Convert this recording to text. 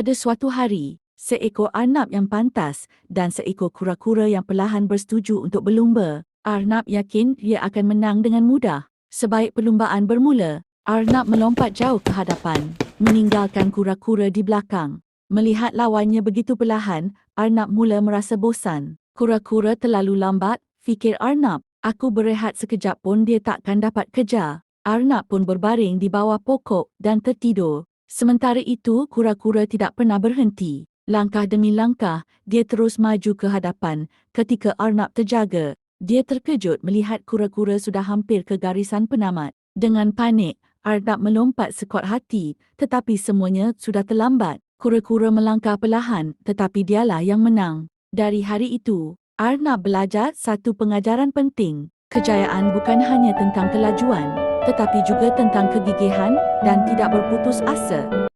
Pada suatu hari, seekor arnab yang pantas dan seekor kura-kura yang perlahan bersetuju untuk berlumba. Arnab yakin dia akan menang dengan mudah. Sebaik perlumbaan bermula, Arnab melompat jauh ke hadapan, meninggalkan kura-kura di belakang. Melihat lawannya begitu perlahan, Arnab mula merasa bosan. Kura-kura terlalu lambat, fikir Arnab. Aku berehat sekejap pun dia takkan dapat kejar. Arnab pun berbaring di bawah pokok dan tertidur. Sementara itu, kura-kura tidak pernah berhenti. Langkah demi langkah, dia terus maju ke hadapan ketika Arnab terjaga. Dia terkejut melihat kura-kura sudah hampir ke garisan penamat. Dengan panik, Arnab melompat sekuat hati tetapi semuanya sudah terlambat. Kura-kura melangkah perlahan tetapi dialah yang menang. Dari hari itu, Arnab belajar satu pengajaran penting. Kejayaan bukan hanya tentang kelajuan, tetapi juga tentang kegigihan dan tidak berputus asa.